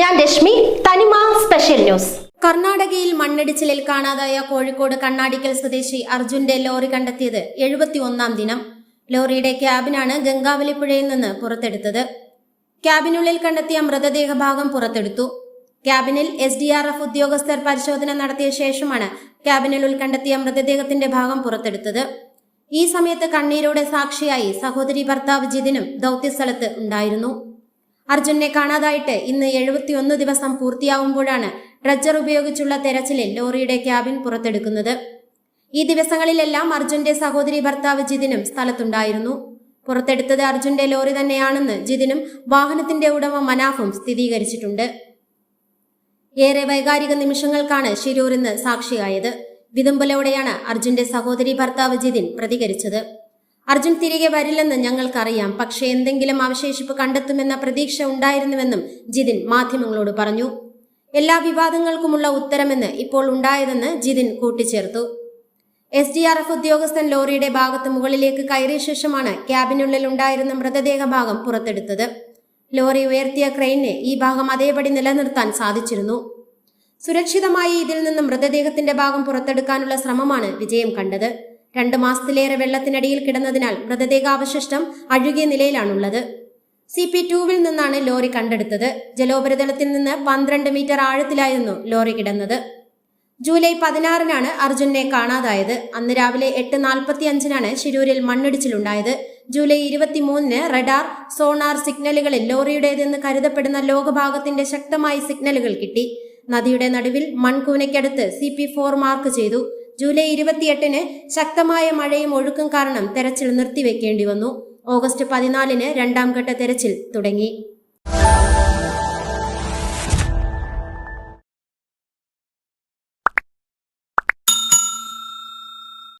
ഞാൻ രശ്മി. തനിമ special news. കർണാടകയിൽ മണ്ണിടിച്ചിലിൽ കാണാതായ കോഴിക്കോട് കണ്ണാടിക്കൽ സ്വദേശി അർജുന്റെ ലോറി കണ്ടെത്തിയത് എഴുപത്തി ഒന്നാം ദിനം. ലോറിയുടെ ക്യാബിനാണ് ഗംഗാവലിപ്പുഴയിൽ നിന്ന് പുറത്തെടുത്തത്. ക്യാബിനുള്ളിൽ കണ്ടെത്തിയ മൃതദേഹ ഭാഗം പുറത്തെടുത്തു. ക്യാബിനിൽ എസ് ഡി ആർ എഫ് ഉദ്യോഗസ്ഥർ പരിശോധന നടത്തിയ ശേഷമാണ് ക്യാബിനുള്ളിൽ കണ്ടെത്തിയ മൃതദേഹത്തിന്റെ ഭാഗം പുറത്തെടുത്തത്. ഈ സമയത്ത് കണ്ണീരോടെ സാക്ഷിയായി സഹോദരി ഭർത്താവ് ജിതിനും ദൗത്യസ്ഥലത്ത് ഉണ്ടായിരുന്നു. അർജുനെ കാണാതായിട്ട് ഇന്ന് എഴുപത്തിയൊന്ന് ദിവസം പൂർത്തിയാവുമ്പോഴാണ് ഡ്രഡ്ജർ ഉപയോഗിച്ചുള്ള തെരച്ചിലിൽ ലോറിയുടെ ക്യാബിൻ പുറത്തെടുക്കുന്നത്. ഈ ദിവസങ്ങളിലെല്ലാം അർജുന്റെ സഹോദരി ഭർത്താവ് ജിതിനും സ്ഥലത്തുണ്ടായിരുന്നു. പുറത്തെടുത്തത് അർജുന്റെ ലോറി തന്നെയാണെന്ന് ജിതിനും വാഹനത്തിന്റെ ഉടമ മനാഫും സ്ഥിരീകരിച്ചിട്ടുണ്ട്. ഏറെ വൈകാരിക നിമിഷങ്ങൾക്കാണ് ശിരൂർ ഇന്ന് സാക്ഷിയായത്. വിതുമ്പലോടെയാണ് അർജുന്റെ സഹോദരി ഭർത്താവ് ജിതിൻ പ്രതികരിച്ചത്. അർജുൻ തിരികെ വരില്ലെന്ന് ഞങ്ങൾക്കറിയാം. പക്ഷേ എന്തെങ്കിലും അവശേഷിപ്പ് കണ്ടെത്തുമെന്ന പ്രതീക്ഷ ഉണ്ടായിരുന്നുവെന്നും ജിതിൻ മാധ്യമങ്ങളോട് പറഞ്ഞു. എല്ലാ വിവാദങ്ങൾക്കുമുള്ള ഉത്തരമെന്ന് ഇപ്പോൾ ഉണ്ടായതെന്ന് ജിതിൻ കൂട്ടിച്ചേർത്തു. എസ് ഡി ആർ എഫ് ഉദ്യോഗസ്ഥൻ ലോറിയുടെ ഭാഗത്ത് മുകളിലേക്ക് കയറിയ ശേഷമാണ് ക്യാബിനുള്ളിൽ ഉണ്ടായിരുന്ന മൃതദേഹ ഭാഗം പുറത്തെടുത്തത്. ലോറി ഉയർത്തിയ ക്രെയിനിന് ഈ ഭാഗം അതേപടി നിലനിർത്താൻ സാധിച്ചിരുന്നു. സുരക്ഷിതമായി ഇതിൽ നിന്ന് മൃതദേഹത്തിന്റെ ഭാഗം പുറത്തെടുക്കാനുള്ള ശ്രമമാണ് വിജയം കണ്ടത്. രണ്ട് മാസത്തിലേറെ വെള്ളത്തിനടിയിൽ കിടന്നതിനാൽ മൃതദേഹാവശിഷ്ടം അഴുകിയ നിലയിലാണുള്ളത്. സി പി ടൂവിൽ നിന്നാണ് ലോറി കണ്ടെടുത്തത്. ജലോപരിതലത്തിൽ നിന്ന് പന്ത്രണ്ട് മീറ്റർ ആഴത്തിലായിരുന്നു ലോറി കിടന്നത്. ജൂലൈ പതിനാറിനാണ് അർജുനെ കാണാതായത്. അന്ന് രാവിലെ എട്ട് നാൽപ്പത്തി അഞ്ചിനാണ് ശിരൂരിൽ മണ്ണിടിച്ചിലുണ്ടായത്. ജൂലൈ ഇരുപത്തിമൂന്നിന് റഡാർ സോണാർ സിഗ്നലുകളിൽ ലോറിയുടേതെന്ന് കരുതപ്പെടുന്ന ലോകഭാഗത്തിന്റെ ശക്തമായ സിഗ്നലുകൾ കിട്ടി. നദിയുടെ നടുവിൽ മൺകൂനയ്ക്കടുത്ത് സി പി ഫോർ മാർക്ക് ചെയ്തു. ജൂലൈ ഇരുപത്തിയെട്ടിന് ശക്തമായ മഴയും ഒഴുക്കും കാരണം തെരച്ചിൽ നിർത്തിവെക്കേണ്ടി വന്നു. ഓഗസ്റ്റ് പതിനാലിന് രണ്ടാം ഘട്ട തെരച്ചിൽ തുടങ്ങി.